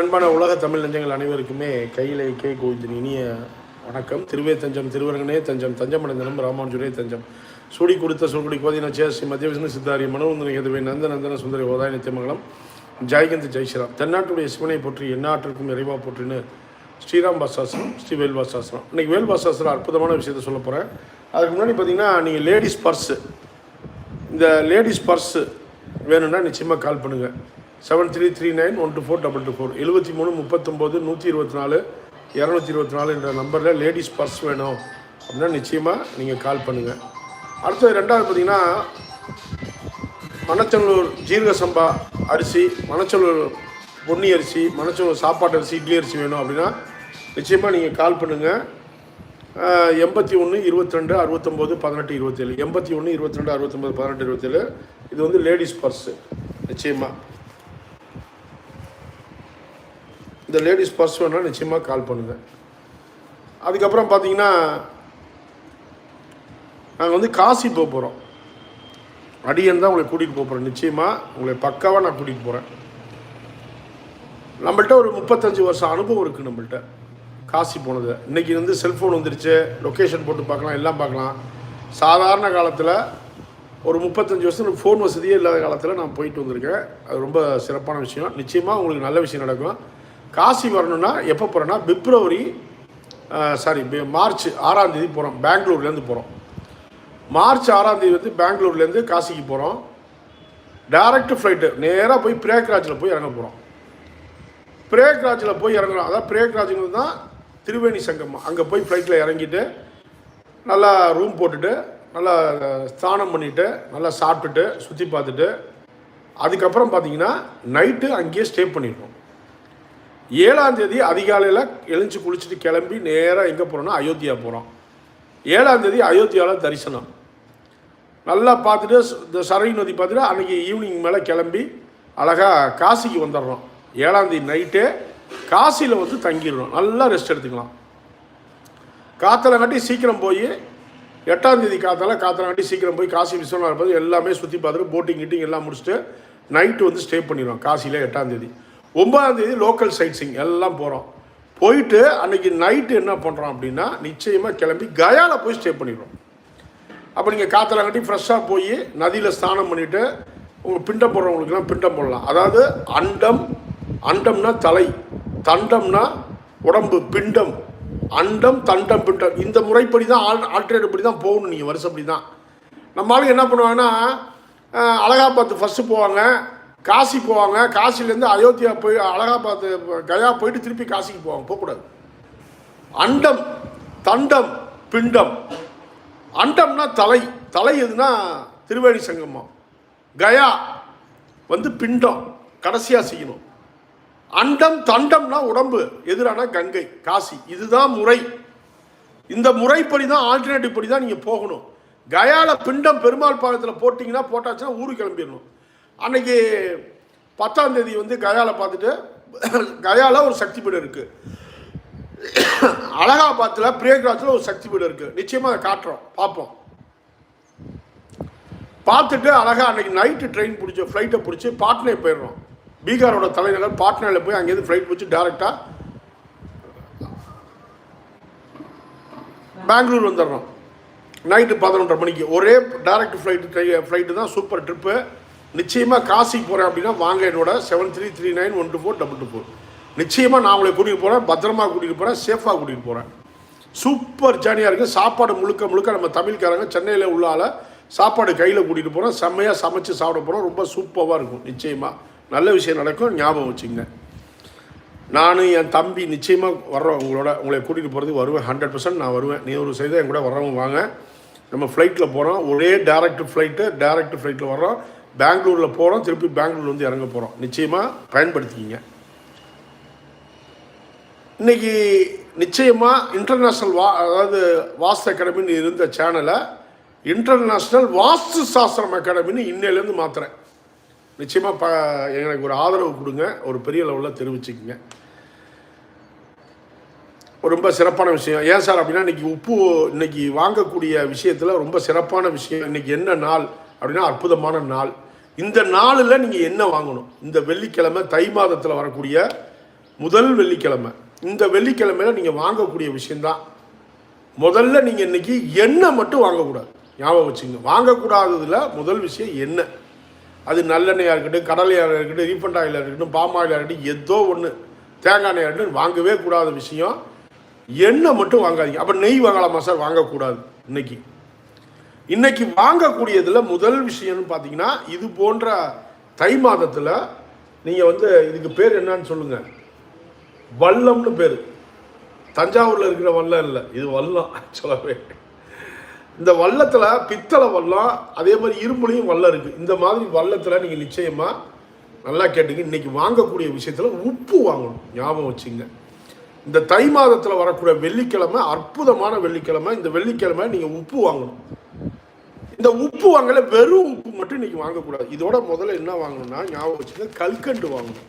அன்பான உலக தமிழ் நெஞ்சங்கள் அனைவருக்குமே கையிலே கே கோவிந்தின் இனிய வணக்கம். திருவே தஞ்சம் திருவரங்கனே தஞ்சம் தஞ்சமடைந்தனம் ராமானுஜரே தஞ்சம். சூடி கொடுத்த சூடி கோதின சே ஸ்ரீ மத்திய விஷ்ணு சித்தாரி மனோந்தன கேதுவை நந்த நந்தன சுந்தரி ஓதாய நித்தியமங்கலம். ஜெய்கந்த் ஜெய்ஸ்ராம் தென்னாட்டுடைய சிவனை போற்றி எந்நாட்டிற்கும் இறைவா போற்றின்னு ஸ்ரீராம் பாசாசனம் ஸ்ரீ வேல் பாசாசனம் இன்னைக்கு வேல் அற்புதமான விஷயத்த சொல்ல போகிறேன் அதுக்கு முன்னாடி பார்த்தீங்கன்னா நீங்கள் லேடிஸ் பர்ஸு. இந்த லேடிஸ் பர்ஸு வேணும்னா நிச்சயமாக கால் பண்ணுங்கள் seven three three nine one two four double two four எழுபத்தி மூணு முப்பத்தொம்போது நூற்றி இருபத்தி நாலு இரநூத்தி இருபத்தி நாலு என்ற நம்பரில் லேடிஸ் பர்ஸ் வேணும். அப்படின்னா நிச்சயமாக நீங்கள் கால் பண்ணுங்கள் அடுத்தது ரெண்டாவது பார்த்தீங்கன்னா மணச்சநல்லூர் ஜீரக சம்பா அரிசி மணச்சநல்லூர் பொன்னி அரிசி மணச்சநல்லூர் சாப்பாட்டு அரிசி இட்லி அரிசி வேணும் அப்படின்னா நிச்சயமாக நீங்கள் கால் பண்ணுங்கள் எண்பத்தி ஒன்று இருபத்தி ரெண்டு அறுபத்தொம்போது பதினெட்டு இருபத்தேழு. எண்பத்தி ஒன்று இருபத்தி ரெண்டு அறுபத்தொம்போது பதினெட்டு இருபத்தேழு. இது வந்து லேடிஸ் பர்ஸு நிச்சயமாக இந்த லேடிஸ் பர்ஸ் வேணால் நிச்சயமாக கால் பண்ணுங்கள் அதுக்கப்புறம் பார்த்தீங்கன்னா நாங்கள் வந்து காசி போக போகிறோம் அடியன் தான் உங்களை கூட்டிகிட்டு போக போகிறேன் நிச்சயமாக உங்களை பக்காவாக நான் கூட்டிகிட்டு போகிறேன் நம்மள்ட்ட ஒரு முப்பத்தஞ்சு வருஷம் அனுபவம் இருக்குது நம்மள்ட்ட. காசி போனது. இன்றைக்கி வந்து செல்ஃபோன் வந்துருச்சு. லொக்கேஷன் போட்டு பார்க்கலாம் எல்லாம் பார்க்கலாம். சாதாரண காலத்தில் ஒரு முப்பத்தஞ்சு வருஷம் ஃபோன் வசதியே இல்லாத காலத்தில் நான் போயிட்டு வந்திருக்கேன். அது ரொம்ப சிறப்பான விஷயம். நிச்சயமாக உங்களுக்கு நல்ல விஷயம் நடக்கும். காசி வரணும்னா எப்போ போகிறேன்னா பிப்ரவரி சாரி மார்ச் ஆறாம் தேதி போகிறோம் பெங்களூர்லேருந்து போகிறோம் மார்ச் ஆறாம் தேதி வந்து பெங்களூர்லேருந்து காசிக்கு போகிறோம் டைரக்ட் ஃப்ளைட்டு நேராக போய் பிரேக்ராஜில் போய் இறங்க போகிறோம் பிரேக்ராஜில் போய் இறங்குறோம். அதான் பிரேக்ராஜுங்கிறது தான் திருவேணி சங்கம் அங்கே போய் ஃப்ளைட்டில் இறங்கிட்டு நல்லா ரூம் போட்டுட்டு நல்லா ஸ்நானம் பண்ணிவிட்டு நல்லா சாப்பிட்டுட்டு சுற்றி பார்த்துட்டு அதுக்கப்புறம் பார்த்தீங்கன்னா நைட்டு அங்கேயே ஸ்டே பண்ணிடுறோம் ஏழாம் தேதி அதிகாலையில் எழுந்து குளிச்சுட்டு கிளம்பி நேராக எங்கே போகிறோன்னா அயோத்தியா போகிறோம் ஏழாம் தேதி அயோத்தியாவில் தரிசனம். நல்லா பார்த்துட்டு இந்த சரவி நதி பார்த்துட்டு அன்றைக்கி ஈவினிங் மேலே கிளம்பி அழகாக காசிக்கு வந்துடுறோம். ஏழாம் தேதி நைட்டே காசியில் வந்து தங்கிடுறோம். நல்லா ரெஸ்ட் எடுத்துக்கலாம். காத்தலங்காட்டி சீக்கிரம் போய் எட்டாம் தேதி காத்தால காத்தலங்காட்டி சீக்கிரம் போய் காசி விஸ்வநாதர் பார்த்து எல்லாமே சுற்றி பார்த்துட்டு போட்டிங் கிட்டிங் எல்லாம் முடிச்சுட்டு நைட்டு வந்து ஸ்டே பண்ணிடுவோம் காசியில் எட்டாம் தேதி. ஒன்பதாம் தேதி லோக்கல் சைட்ஸிங் எல்லாம் போகிறோம் போயிட்டு அன்றைக்கி நைட்டு என்ன பண்ணுறோம் அப்படின்னா நிச்சயமாக கிளம்பி கயாவில் போய் ஸ்டே பண்ணிடுறோம். அப்போ நீங்கள் காற்றுல கட்டி ஃப்ரெஷ்ஷாக போய் நதியில் ஸ்நானம் பண்ணிவிட்டு உங்கள் பிண்டம் போடுறவங்களுக்குலாம் பிண்டம் போடலாம். அதாவது அண்டம் அண்டம்னா தலை தண்டம்னா உடம்பு பிண்டம். அண்டம் தண்டம் பிண்டம். இந்த முறைப்படி தான் ஆல் ஆல்ட்ரேட் படி தான் போகணும் நீங்கள் வருஷப்படி தான் நம்ம ஆளுங்க என்ன பண்ணுவாங்கன்னா அழகாபாத்து ஃபஸ்ட்டு போவாங்க. காசி போவாங்க. காசிலேருந்து அயோத்தியா போய் அலகாபாத் கயா போயிட்டு திருப்பி காசிக்கு போவாங்க. போகக்கூடாது. அண்டம் தண்டம் பிண்டம். அண்டம்னா தலை. தலை எதுனா திருவேணி சங்கமம். கயா வந்து பிண்டம். கடைசியாக செய்யணும். அண்டம் தண்டம்னா உடம்பு. எதிரான கங்கை காசி. இதுதான் முறை. இந்த முறைப்படி தான் ஆல்டர்னேட்டிவ் படி தான் நீங்கள் போகணும். கயாவில் பிண்டம் பெருமாள் பாலத்தில் போட்டிங்கன்னா போட்டாச்சுன்னா ஊருக்கு கிளம்பிடணும். அன்னைக்கு பத்தாம் தேதி வந்து கயாவில் பார்த்துட்டு கயாவில் ஒரு சக்தி பீடம் இருக்குது அலகாபாத்தில் பிரேக்ராஜில் ஒரு சக்தி பீடம் இருக்குது நிச்சயமாக அதை காட்டுறோம். பார்ப்போம். பார்த்துட்டு அழகாக அன்னைக்கு நைட்டு ட்ரெயின் பிடிச்சி ஃப்ளைட்டை பிடிச்சி பாட்னே போயிடுறோம். பீகாரோட தலைநகர் பாட்னாவில் போய் அங்கேருந்து ஃப்ளைட் பிடிச்சி டேரெக்டாக பெங்களூர் வந்துடுறோம். நைட்டு பதினொன்றரை மணிக்கு. ஒரே டேரக்ட் ஃப்ளைட்டு ஃப்ளைட்டு தான் சூப்பர் ட்ரிப்பு நிச்சயமாக காசிக்கு போகிறேன் அப்படின்னா வாங்க என்னோட seven three three nine one two four double two four நிச்சயமாக நான் உங்களை கூட்டிகிட்டு போகிறேன் பத்திரமா கூட்டிகிட்டு போகிறேன் சேஃபாக கூட்டிகிட்டு போகிறேன் சூப்பர் ஜேர்னியாக இருக்குது சாப்பாடு முழுக்க முழுக்க நம்ம தமிழ்காரங்க சென்னையில் உள்ளால் சாப்பாடு கையில் கூட்டிகிட்டு போகிறோம் செம்மையாக சமைச்சு சாப்பிட போகிறோம் ரொம்ப சூப்பராக இருக்கும். நிச்சயமாக நல்ல விஷயம் நடக்கும். ஞாபகம் வச்சுங்க நானும் என் தம்பி நிச்சயமாக வர்றோம். உங்களோட உங்களை கூட்டிகிட்டு போகிறதுக்கு வருவேன். ஹண்ட்ரட் பர்சன்ட் நான் வருவேன். நீ ஒரு செய்த என் கூட வர்றவங்க வாங்க. நம்ம ஃப்ளைட்டில் போகிறோம் ஒரே டேரக்ட் ஃப்ளைட்டு டேரக்ட் ஃப்ளைட்டில் வர்றோம். பெங்களூரில் போகிறோம் திருப்பி பெங்களூர் வந்து இறங்க போகிறோம் நிச்சயமாக பயன்படுத்திக்கிங்க. இன்றைக்கி நிச்சயமாக இன்டர்நேஷ்னல் வா அதாவது வாஸ்து அகாடமின்னு இருந்த சேனலை இன்டர்நேஷ்னல் வாஸ்து சாஸ்திரம் அகாடமின்னு இன்னையிலேருந்து மாற்றுறேன் நிச்சயமாக ப எனக்கு ஒரு ஆதரவு கொடுங்க. ஒரு பெரிய லெவலில் தெரிவிச்சுக்கங்க. ரொம்ப சிறப்பான விஷயம். ஏன் சார் அப்படின்னா இன்றைக்கி உப்பு இன்னைக்கு வாங்கக்கூடிய விஷயத்தில் ரொம்ப சிறப்பான விஷயம். இன்றைக்கி என்ன நாள்? அப்படின்னா அற்புதமான நாள். இந்த நாளில் நீங்கள் என்ன வாங்கணும்? இந்த வெள்ளிக்கிழமை தை மாதத்தில் வரக்கூடிய முதல் வெள்ளிக்கிழமை. இந்த வெள்ளிக்கிழமையில நீங்கள் வாங்கக்கூடிய விஷயந்தான் முதல்ல நீங்கள் இன்னைக்கு எண்ணெய் மட்டும் வாங்கக்கூடாது. ஞாபகம் வச்சுங்க. வாங்கக்கூடாததில் முதல் விஷயம் எண்ணெய். அது நல்லெண்ணெயாக இருக்கட்டும் கடலையாக இருக்கட்டும் ரீஃபண்ட் ஆயிலாக இருக்கட்டும் பாம் ஆயிலாக இருக்கட்டும் ஏதோ ஒன்று தேங்காய் எண்ணெயாக இருக்கட்டும் வாங்கவே கூடாத விஷயம். எண்ணெய் மட்டும் வாங்காதீங்க. அப்போ நெய் வாங்கலாமா சார்? வாங்கக்கூடாது. இன்னைக்கு. இன்னைக்கு வாங்கக்கூடியதில் முதல் விஷயம்னு பார்த்தீங்கன்னா இது போன்ற தை மாதத்தில் நீங்கள் வந்து இதுக்கு பேர் என்னன்னு சொல்லுங்கள் வல்லம்னு பேர். தஞ்சாவூரில் இருக்கிற வல்லம் இல்லை. இது வல்லம் ஆக்சுவலாகவே இந்த வல்லத்தில் பித்தளை வல்லம் அதே மாதிரி இரும்புலையும் வல்லம் இருக்குது இந்த மாதிரி வல்லத்தில் நீங்கள் நிச்சயமாக நல்லா கேட்டுங்க. இன்றைக்கி வாங்கக்கூடிய விஷயத்தில் உப்பு வாங்கணும். ஞாபகம் வச்சுங்க. இந்த தை மாதத்தில் வரக்கூடிய வெள்ளிக்கிழமை அற்புதமான வெள்ளிக்கிழமை. இந்த வெள்ளிக்கிழமை நீங்கள் உப்பு வாங்கணும். இந்த உப்பு வாங்கல வெறும் உப்பு மட்டும் இன்னைக்கு வாங்கக்கூடாது. இதோட முதல்ல என்ன வாங்கணும்னா ஞாபகம் வச்சுங்க கல்கண்டு வாங்கணும்.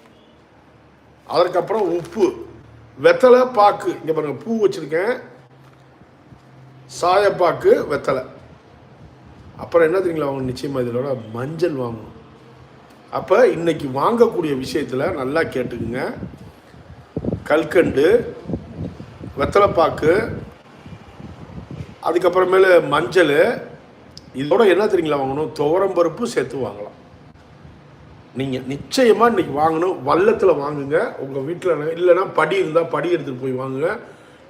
அதற்கப்புறம் உப்பு. வெத்தலை பாக்கு. இங்கே பாருங்க பூ வச்சுருக்கேன். சாயப்பாக்கு வெத்தலை. அப்புறம் என்ன தெரியுங்களா வாங்கணும்? நிச்சயமாக இதோட மஞ்சள் வாங்கணும். அப்போ இன்னைக்கு வாங்கக்கூடிய விஷயத்தில் நல்லா கேட்டுக்குங்க. கல்கண்டு வெத்தலைப்பாக்கு அதுக்கப்புறமேலு மஞ்சள் இதோட என்ன தெரியுங்களா வாங்கணும்? துவரம் பருப்பு சேர்த்து வாங்கலாம். நீங்கள் நிச்சயமாக இன்னைக்கு வாங்கணும். வல்லத்தில் வாங்குங்க. உங்கள் வீட்டில் இல்லைன்னா படி இருந்தால் படி எடுத்துகிட்டு போய் வாங்குங்க.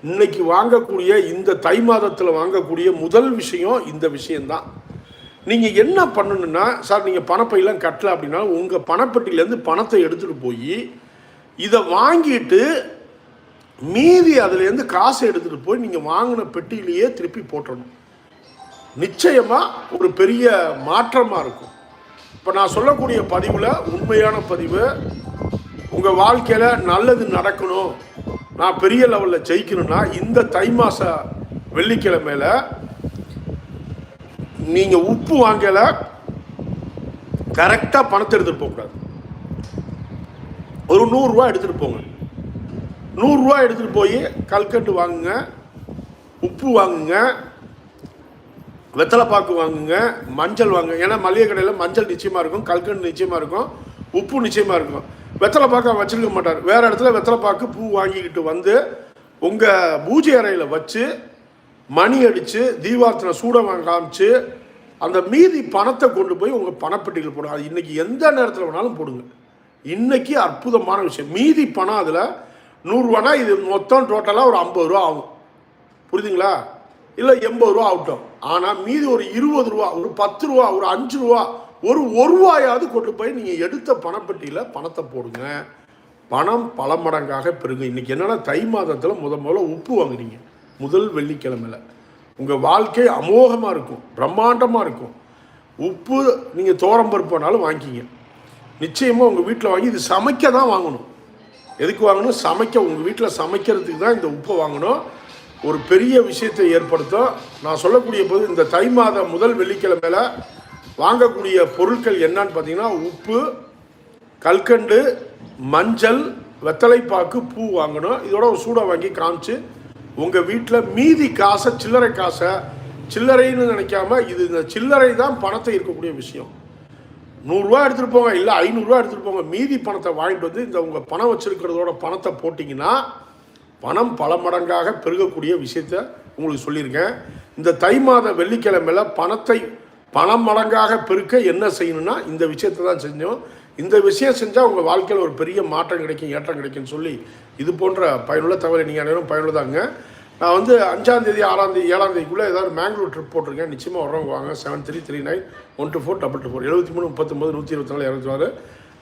இன்னைக்கு வாங்கக்கூடிய இந்த தை மாதத்தில் வாங்கக்கூடிய முதல் விஷயம் இந்த விஷயந்தான் நீங்கள் என்ன பண்ணணும்னா சார் நீங்கள் பணப்பையெல்லாம் கட்டல அப்படின்னா உங்கள் பணப்பட்டியிலேருந்து பணத்தை எடுத்துகிட்டு போய் இதை வாங்கிட்டு மீதி அதுலேருந்து காசை எடுத்துகிட்டு போய் நீங்கள் வாங்கின பெட்டியிலேயே திருப்பி போட்டணும் நிச்சயமாக ஒரு பெரிய மாற்றமாக இருக்கும். இப்போ நான் சொல்லக்கூடிய பதிவில் உண்மையான பதிவு உங்கள் வாழ்க்கையில் நல்லது நடக்கணும் நான் பெரிய லெவலில் ஜெயிக்கணும்னா இந்த தை மாத வெள்ளிக்கிழமையில் நீங்கள் உப்பு வாங்கலை கரெக்டாக பணத்தை எடுத்துகிட்டு போகக்கூடாது ஒரு நூறுரூவா எடுத்துகிட்டு போங்க. நூறுரூவா எடுத்துகிட்டு போய் கல்கட்டு வாங்குங்க உப்பு வாங்குங்க வெத்தலைப்பாக்கு வாங்குங்க மஞ்சள் வாங்குங்க. ஏன்னா மளிகை கடையில் மஞ்சள் நிச்சயமாக இருக்கும் கல்கண்டு நிச்சயமாக இருக்கும் உப்பு நிச்சயமாக இருக்கும். வெத்தலைப்பாக்கு அவர் வச்சிருக்க மாட்டார். வேறு இடத்துல வெத்தலைப்பாக்கு பூ வாங்கிக்கிட்டு வந்து உங்கள் பூஜை அறையில் வச்சு மணி அடித்து தீபார்த்தனை சூட வாங்க காமிச்சு அந்த மீதி பணத்தை கொண்டு போய் உங்கள் பணப்பெட்டியில் போடுங்க. அது இன்றைக்கி எந்த நேரத்தில் வேணாலும் போடுங்க. இன்றைக்கி அற்புதமான விஷயம். மீதி பணம் அதில் நூறுரூவானா இது மொத்தம் டோட்டலாக ஒரு ஐம்பது ரூபா ஆகும். புரியுதுங்களா? இல்லை எண்பது ரூபா ஆகட்டும் ஆனால் மீதி ஒரு இருபது ரூபா ஒரு பத்து ரூபா ஒரு அஞ்சு ரூபா ஒரு ஒரு ரூபாயாவது கொண்டு போய் நீங்கள் எடுத்த பணப்பெட்டியில் பணத்தை போடுங்க. பணம் பல மடங்காக பெருங்க இன்றைக்கி என்னென்னா தை மாதத்தில் முத முதல்ல உப்பு வாங்குறீங்க. முதல் வெள்ளிக்கிழமையில். உங்கள் வாழ்க்கை அமோகமாக இருக்கும். பிரம்மாண்டமாக இருக்கும். உப்பு நீங்கள் தோரம் பருப்புனாலும் வாங்கிக்கிங்க. நிச்சயமாக உங்கள் வீட்டில் வாங்கி இது சமைக்க தான் வாங்கணும். எதுக்கு வாங்கணும்? சமைக்க உங்கள் வீட்டில் சமைக்கிறதுக்கு தான் இந்த உப்பை வாங்கணும். ஒரு பெரிய விஷயத்தை ஏற்படுத்தும் நான் சொல்லக்கூடிய போது இந்த தை மாதம் முதல் வெள்ளிக்கிழமையில் வாங்கக்கூடிய பொருட்கள் என்னன்னு பார்த்தீங்கன்னா உப்பு கல்கண்டு மஞ்சள் வெத்தலைப்பாக்கு பூ வாங்கணும். இதோட ஒரு வாங்கி காமிச்சு உங்கள் வீட்டில் மீதி காசை சில்லறை காசை சில்லறைன்னு நினைக்காம இது இந்த சில்லறை தான் பணத்தை இருக்கக்கூடிய விஷயம். நூறுரூவா எடுத்துகிட்டு போங்க இல்லை ஐநூறுரூவா எடுத்துகிட்டு போங்க மீதி பணத்தை வாங்கிட்டு வந்து இந்த உங்கள் பணம் வச்சுருக்கிறதோட பணத்தை போட்டிங்கன்னா பணம் பல மடங்காக பெருகக்கூடிய விஷயத்த உங்களுக்கு சொல்லியிருக்கேன். இந்த தை மாத வெள்ளிக்கிழமையில் பணத்தை பணம் மடங்காக பெருக்க என்ன செய்யணும்னா இந்த விஷயத்தை தான் செஞ்சோம். இந்த விஷயம் செஞ்சால் உங்கள் வாழ்க்கையில் ஒரு பெரிய மாற்றம் கிடைக்கும் ஏற்றம் கிடைக்கும்னு சொல்லி இது போன்ற பயனுள்ள தகவலை நீங்கள் அனைவரும் பயனுள்ளதாங்க. நான் வந்து அஞ்சாந்தேதி ஆறாந்தேதி ஏழாந்தேதிக்குள்ளே ஏதாவது மேங்களூர் ட்ரிப் போட்டிருக்கேன். நிச்சயமாக வரவங்க வாங்க. Seven three three nine one two four double two four எழுபத்தி மூணு முப்பத்தொம்பது நூற்றி இருபத்தி நாலு இரநூத்தி ஆறு.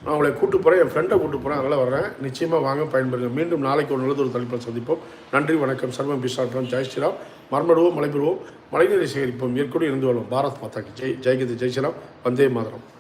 நான் உங்களை கூட்டு போகிறேன் என் ஃப்ரெண்டை கூட்டு போகிறேன் அதனால் வர்றேன். நிச்சயமாக வாங்க பயன்பெறுங்க. மீண்டும் நாளைக்கு ஒரு நல்லது ஒரு தலைப்பில் சந்திப்போம். நன்றி வணக்கம். சர்வம் பிசாட்டம் ஜெய் ஸ்ரீராம். மர்மடுவோம் மலைபெறுவோம். மழைநீரை சேகரிப்போம். ஏற்கனவே இருந்து வரும். பாரத் மாதாக்கு. ஜெய் ஜெய்கதி ஜெய் ஸ்ரீராம். வந்தே மாதரம்.